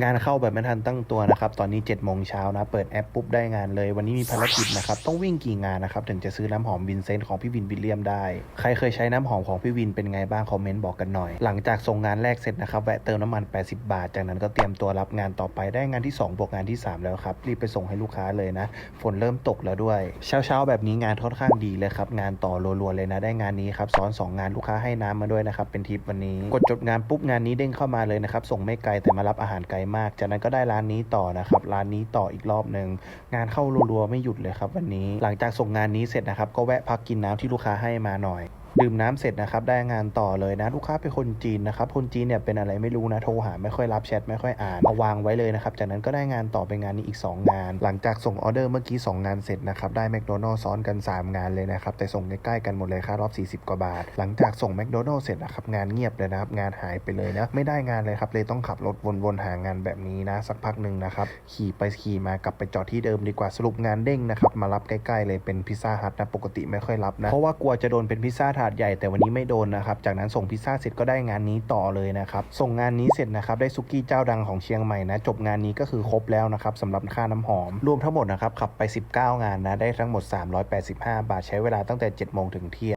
งานเข้าแบบไม่ทันตั้งตัวนะครับ ตอนนี้7จ็ดโมงเช้านะ เปิดแอปปุ๊บได้งานเลย วันนี้มีภารกิจนะครับ ต้องวิ่งกี่งานนะครับ ถึงจะซื้อน้ำหอมวินเซนต์ของพี่วินวิลเลียมได้ ใครเคยใช้น้ำหอมของพี่วินเป็นไงบ้าง คอมเมนต์บอกกันหน่อย หลังจากส่งงานแรกเสร็จนะครับ แวะเติมน้ำมัน 80 บาท จากนั้นก็เตรียมตัวรับงานต่อไป ได้งานที่ 2 บวกงานที่ 3 แล้วครับ รีบไปส่งให้ลูกค้าเลยนะ ฝนเริ่มตกแล้วด้วย เช้าๆ แบบนี้งานค่อนข้างดีเลยครับ งานต่อรัวๆเลยนะ ได้งานนี้ครับ ซ้อน 2 งานลูกค้าให้น้ำมาด้วยนะครับ เป็นทิปวันนี้ กดจดงานปุ๊บงานนี้เด้งเข้ามาเลยนะครับส่งไม่ไกลแต่มารับอาหารไกลมาก จากนั้นก็ได้ร้านนี้ต่อนะครับ ร้านนี้ต่ออีกรอบหนึ่งงานเข้ารัวๆไม่หยุดเลยครับ วันนี้ หลังจากส่งงานนี้เสร็จนะครับ ก็แวะพักกินน้ำที่ลูกค้าให้มาหน่อย ดื่มน้ำเสร็จนะครับได้งานต่อเลยนะลูกค้าเป็นคนจีนนะครับคนจีนเนี่ยเป็นอะไรไม่รู้นะโทรหาไม่ค่อยรับแชทไม่ค่อยอ่านมาวางไว้เลยนะครับจากนั้นก็ได้งานต่อไปงานนี้อีก 2 งาน หลังจากส่งออเดอร์เมื่อกี้ 2 งานเสร็จนะครับได้แมคโดนัลล์ซ้อนกัน 3 งานเลยนะครับแต่ส่งใกล้ๆกันหมดเลยค่ารอบ 40 กว่าบาท หลังจากส่งแมคโดนัลล์เสร็จนะครับงานเงียบเลยนะครับงานหายไปเลยนะไม่ได้งานเลยครับเลยต้องขับรถวนๆหางานแบบนี้นะ สักพักหนึ่งนะครับขี่ไปขี่มากลับไปจอดที่เดิมดีกว่าสรุปงานเด้งนะครับมารับใกล้ๆเลยเป็นพิซซ่าฮัทนะปกติไม่ค่อยรับนะเพราะว่ากลัวจะโดนเป็นพิซซ่าาดใหญ่แต่วันนี้ไม่โดนนะครับ จากนั้นส่งพิซซ่าเสร็จก็ได้งานนี้ต่อเลยนะครับ ส่งงานนี้เสร็จนะครับได้ซุกี้เจ้าดังของเชียงใหม่นะ จบงานนี้ก็คือครบแล้วนะครับสำหรับค่าน้ำหอม รวมทั้งหมดนะครับขับไป 19 งานนะได้ทั้งหมด 385 บาทใช้เวลาตั้งแต่7โมงถึงเที่ยง